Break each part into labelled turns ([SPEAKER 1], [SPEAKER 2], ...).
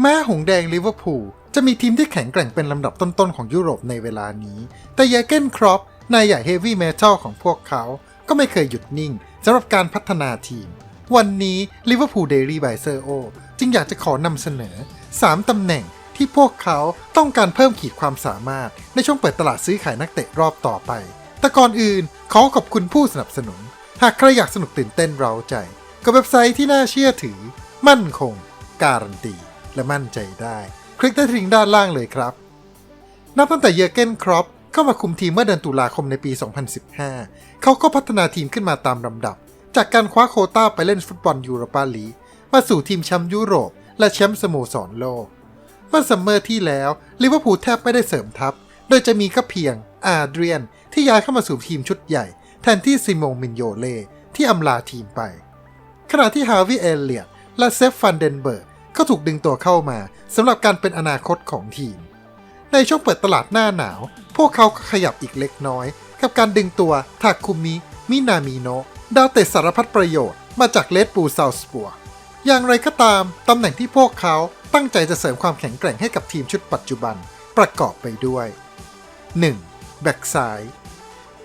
[SPEAKER 1] แม้หงแดงลิเวอร์พูลจะมีทีมที่แข็งแกร่งเป็นลำดับต้นๆของยุโรปในเวลานี้ แต่เยเกนครอปนายใหญ่เฮฟวี่เมทัลของพวกเขา ก็ไม่เคยหยุดนิ่งสำหรับการพัฒนาทีม วันนี้ลิเวอร์พูลเดลี่ไบเซอร์โอจึงอยากจะขอนำเสนอ 3ตำแหน่งที่พวกเขาต้องการเพิ่มขีดความสามารถ ในช่วงเปิดตลาดซื้อขายนักเตะรอบต่อไป แต่ก่อนอื่นขอขอบคุณผู้สนับสนุน หากใครอยากสนุกตื่นเต้นเร้าใจ กับเว็บไซต์ที่น่าเชื่อถือ มั่นคง การันตี และมั่นใจได้ คลิกได้ที่ลิงด้านล่างเลยครับ นับตั้งแต่เยอร์เกนครอปเข้ามาคุมทีมเมื่อเดือนตุลาคมในปี 2015 เขาก็พัฒนาทีมขึ้นมาตามลำดับ จากการคว้าโคต้าไปเล่นฟุตบอลยูโรปาลีกมาสู่ทีมแชมป์ยุโรป และแชมป์สโมสรโลก เมื่อซัมเมอร์ที่แล้วลิเวอร์พูลแทบไม่ได้เสริมทัพ โดยจะมีก็เพียงอาเดรียน ที่ย้ายเข้ามาสู่ทีมชุดใหญ่ แทนที่ซิโมงมินโยเล่ที่อำลาทีมไป ขณะที่ฮาวิเอเลียตและเซฟฟันเดนเบิร์ก ก็ถูกดึงตัวเข้ามาสำหรับการเป็นอนาคตของทีม ในช่วงเปิดตลาดหน้าหนาว พวกเขาก็ขยับอีกเล็กน้อย กับการดึงตัวทาคุมิมินามิโนะดาวเตะสารพัดประโยชน์มาจากเลดบูซาวสปัวอย่างไรก็ตาม ตำแหน่งที่พวกเขาตั้งใจจะเสริมความแข็งแกร่งให้กับทีมชุดปัจจุบันประกอบไปด้วย 1. แบ็กซ้าย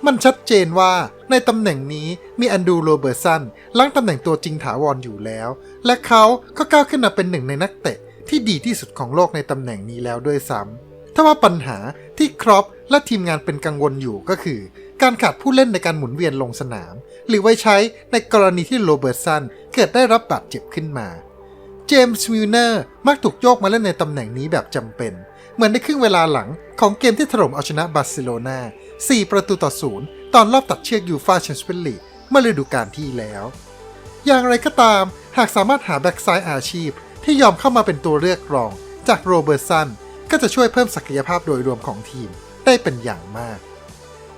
[SPEAKER 1] มันชัดเจนว่าในตำแหน่งนี้มีแอนดูโรเบอร์สันล้างตำแหน่งตัวจริงถาวรอยู่แล้ว และเขาก็ก้าวขึ้นมาเป็นหนึ่งในนักเตะที่ดีที่สุดของโลกในตำแหน่งนี้แล้วด้วยซ้ำถ้าว่าปัญหาที่ครอปและทีมงานเป็นกังวลอยู่ก็คือ การขาดผู้เล่นในการหมุนเวียนลงสนาม หรือไว้ใช้ในกรณีที่โรเบอร์สันเกิดได้รับบาดเจ็บขึ้นมา เจมส์มิลเนอร์มักถูกโยกมาเล่นในตำแหน่งนี้แบบจำเป็น เหมือนในครึ่งเวลาหลังของเกมที่ถล่มเอาชนะบาร์เซโลนา4 ประตูต่อศูนย์ตอนรอบตัดเชือกยูฟาแชมเปี้ยนลีกเมื่อฤดูกาลที่แล้ว อย่างไรก็ตามหากสามารถหาแบ็กซ้ายอาชีพ ที่ยอมเข้ามาเป็นตัวเลือกรอง จากโรเบิร์ตสันก็จะช่วยเพิ่มศักยภาพโดยรวมของทีมได้เป็นอย่างมาก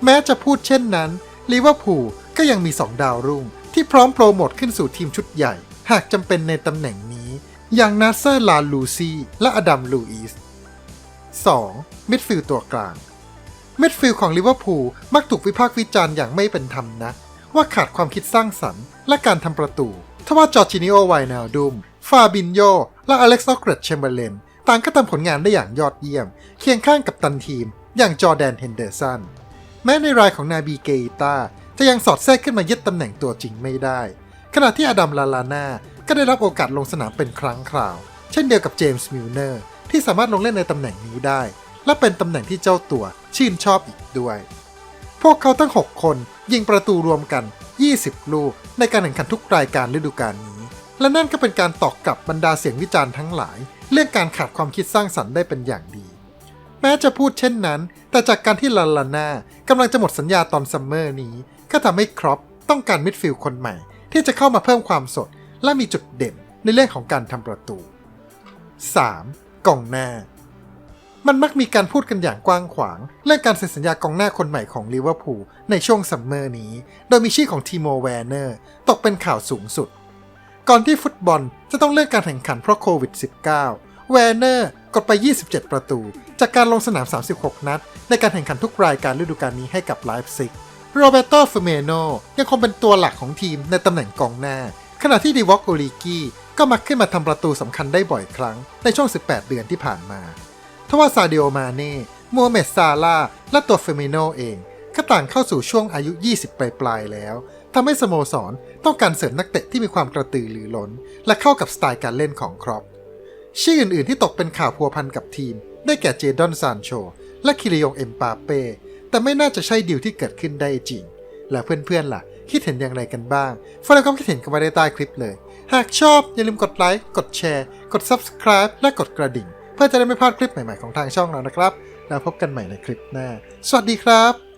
[SPEAKER 1] แม้จะพูดเช่นนั้นลิเวอร์พูลก็ยังมี 2 ดาวรุ่ง ที่พร้อมโปรโมทขึ้นสู่ทีมชุดใหญ่ หากจำเป็นในตำแหน่งนี้ อย่างนาเซอร์ลาลูซีและอดัมลูอิส 2. มิดฟิลด์ตัวกลาง มิดฟิลด์ของลิเวอร์พูลมักถูกวิพากษ์วิจารณ์อย่างไม่เป็นธรรมนะ ว่าขาดความคิดสร้างสรรค์ และการทำประตูทว่าจอร์จินิโอไวนาลดุม ฟาบินโย และอเล็กซ์ออเกรดแชมเบอร์เลนต่างก็ทำผลงานได้อย่างยอดเยี่ยม เคียงข้างกับตันทีม อย่างจอร์แดนเฮนเดอร์สันแม้ในรายของนาบีเกอิตาจะยังสอดแทรกขึ้นมายึดตำแหน่งตัวจริงไม่ได้ ขณะที่อดัมลาลาน่าก็ได้รับโอกาสลงสนามเป็นครั้งคราว เช่นเดียวกับเจมส์มิลเนอร์ ที่สามารถลงเล่นในตำแหน่งนี้ได้ และเป็นตำแหน่งที่เจ้าตัวชื่นชอบอีกด้วย พวกเขาทั้ง 6 คนยิงประตูรวมกัน 20 ลูกในการแข่งขันทุกรายการฤดูกาลนี้ และนั่นก็เป็นการตอกกลับบรรดาเสียงวิจารณ์ทั้งหลาย เรื่องการขาดความคิดสร้างสรรค์ได้เป็นอย่างดี แม้จะพูดเช่นนั้น แต่จากการที่ลาลาน่ากำลังจะหมดสัญญาตอนซัมเมอร์นี้ ก็ทำให้ครอปต้องการมิดฟิลด์คนใหม่ ที่จะเข้ามาเพิ่มความสด และมีจุดเด่นในเรื่องของการทำประตู 3. กองหน้า มันมักมีการพูดกันอย่างกว้างขวาง เรื่องการเซ็นสัญญากองหน้าคนใหม่ของลิเวอร์พูลในช่วงซัมเมอร์นี้ โดยมีชื่อของทีโมแวร์เนอร์ตกเป็นข่าวสูงสุด ก่อนที่ฟุตบอลจะต้องเลื่อนการแข่งขันเพราะโควิด -19 แวร์เนอร์กดไป 27 ประตู จากการลงสนาม 36 นัด ในการแข่งขันทุกรายการฤดูกาลนี้ให้กับไลฟ์ซิกโรเบโตเฟเมโนยังคงเป็นตัวหลักของทีมในตำแหน่งกองหน้า ขณะที่ดีวอกโอลิกีก็มักขึ้นมาทำประตูสำคัญได้บ่อยครั้งในช่วง 18 เดือนที่ผ่านมาทว่าซาดิโอมาเน่มัวเมดซาลาและตัวเฟมิโนเองก็ต่างเข้าสู่ช่วงอายุ 20 ปลายๆแล้วทำให้สโมสรต้องการเสริมนักเตะที่มีความกระตือรือร้น และเข้ากับสไตล์การเล่นของครอปชื่ออื่นๆที่ตกเป็นข่าวพัวพันกับทีม ได้แก่เจดอนซานโช และคิริยงเอ็มปาเป้แต่ไม่น่าจะใช่ดีลที่เกิดขึ้นได้จริง และเพื่อนๆล่ะ คิดเห็นอย่างไรกันบ้างฝากความคิดเห็นกันไว้ใต้คลิปเลย หากชอบอย่าลืมกดไลค์กดแชร์ กด Subscribe และกดกระดิ่ง เพื่อจะได้ไม่พลาดคลิปใหม่ๆของทางช่องเรานะครับ แล้วพบกันใหม่ในคลิปหน้า สวัสดีครับ